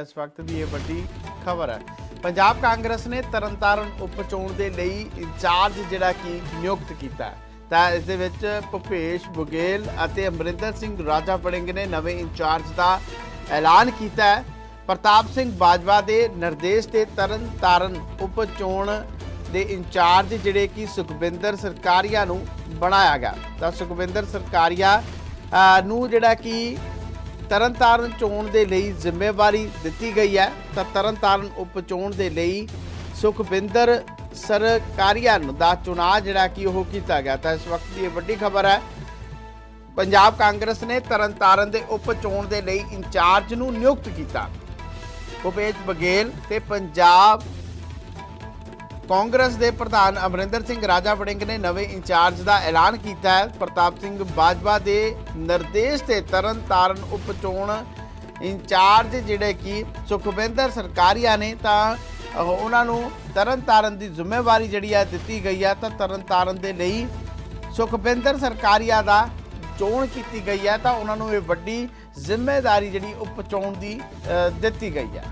ਇਸ ਵਕਤ ਦੀ ਇਹ ਵੱਡੀ ਖਬਰ ਹੈ। ਪੰਜਾਬ ਕਾਂਗਰਸ ਨੇ ਤਰਨਤਾਰਨ ਉਪ ਚੋਣ ਦੇ ਲਈ ਇੰਚਾਰਜ ਜਿਹੜਾ ਕਿ ਨਿਯੁਕਤ ਕੀਤਾ ਹੈ। ਤਾਂ ਇਸ ਦੇ ਵਿੱਚ ਭੁਪੇਸ਼ ਬੁਗੇਲ ਅਤੇ ਅਮਰਿੰਦਰ ਸਿੰਘ ਰਾਜਾ ਵੜਿੰਗ ਨੇ ਨਵੇਂ ਇੰਚਾਰਜ ਦਾ ਐਲਾਨ ਕੀਤਾ ਹੈ। ਪ੍ਰਤਾਪ ਸਿੰਘ ਬਾਜਵਾ ਦੇ ਨਿਰਦੇਸ਼ ਤੇ ਤਰਨਤਾਰਨ ਉਪ ਚੋਣ ਦੇ ਇੰਚਾਰਜ ਜਿਹੜੇ ਕਿ ਸੁਖਵਿੰਦਰ ਸਰਕਾਰੀਆ ਨੂੰ ਬਣਾਇਆ ਗਿਆ। ਤਾਂ ਸੁਖਵਿੰਦਰ ਸਰਕਾਰੀਆ ਨੂੰ ਜਿਹੜਾ ਕਿ ਤਰਨਤਾਰਨ ਚੋਣ ਦੇ ਲਈ ਜ਼ਿੰਮੇਵਾਰੀ ਦਿੱਤੀ ਗਈ ਹੈ। ਤਾਂ ਤਰਨਤਾਰਨ ਉਪ ਚੋਣ ਦੇ ਲਈ ਸੁਖਵਿੰਦਰ ਸਰਕਾਰੀਆ ਦਾ ਚੁਣਾਅ ਜਿਹੜਾ ਕਿ ਉਹ ਕੀਤਾ ਗਿਆ। ਤਾਂ ਇਸ ਵਕਤ ਦੀ ਇਹ ਵੱਡੀ ਖਬਰ ਹੈ, ਪੰਜਾਬ ਕਾਂਗਰਸ ਨੇ ਤਰਨਤਾਰਨ ਦੇ ਉਪ ਚੋਣ ਦੇ ਲਈ ਇੰਚਾਰਜ ਨੂੰ ਨਿਯੁਕਤ ਕੀਤਾ। ਭੁਪੇਸ਼ ਬਗੇਲ ਤੇ ਪੰਜਾਬ ਕਾਂਗਰਸ ਦੇ ਪ੍ਰਧਾਨ ਅਮਰਿੰਦਰ ਸਿੰਘ ਰਾਜਾ ਵੜਿੰਗ ਨੇ ਨਵੇਂ ਇੰਚਾਰਜ ਦਾ ਐਲਾਨ ਕੀਤਾ ਹੈ। ਪ੍ਰਤਾਪ ਸਿੰਘ ਬਾਜਵਾ ਦੇ ਨਿਰਦੇਸ਼ ਤੇ ਤਰਨਤਾਰਨ ਉਪ ਚੋਣ ਇੰਚਾਰਜ ਜਿਹੜੇ ਕਿ ਸੁਖਵਿੰਦਰ ਸਰਕਾਰੀਆ ਨੇ, ਤਾਂ ਉਹਨਾਂ ਨੂੰ ਤਰਨਤਾਰਨ ਦੀ ਜ਼ਿੰਮੇਵਾਰੀ ਜਿਹੜੀ ਹੈ ਦਿੱਤੀ ਗਈ ਹੈ, ਤਾਂ ਤਰਨ ਤਾਰਨ ਦੇ ਲਈ ਸੁਖਵਿੰਦਰ ਸਰਕਾਰੀਆ ਦਾ ਚੋਣ ਕੀਤੀ ਗਈ ਹੈ, ਤਾਂ ਉਹਨਾਂ ਨੂੰ ਇਹ ਵੱਡੀ ਜ਼ਿੰਮੇਵਾਰੀ ਜਿਹੜੀ ਉਪ ਚੋਣ ਦੀ ਦਿੱਤੀ ਗਈ ਹੈ।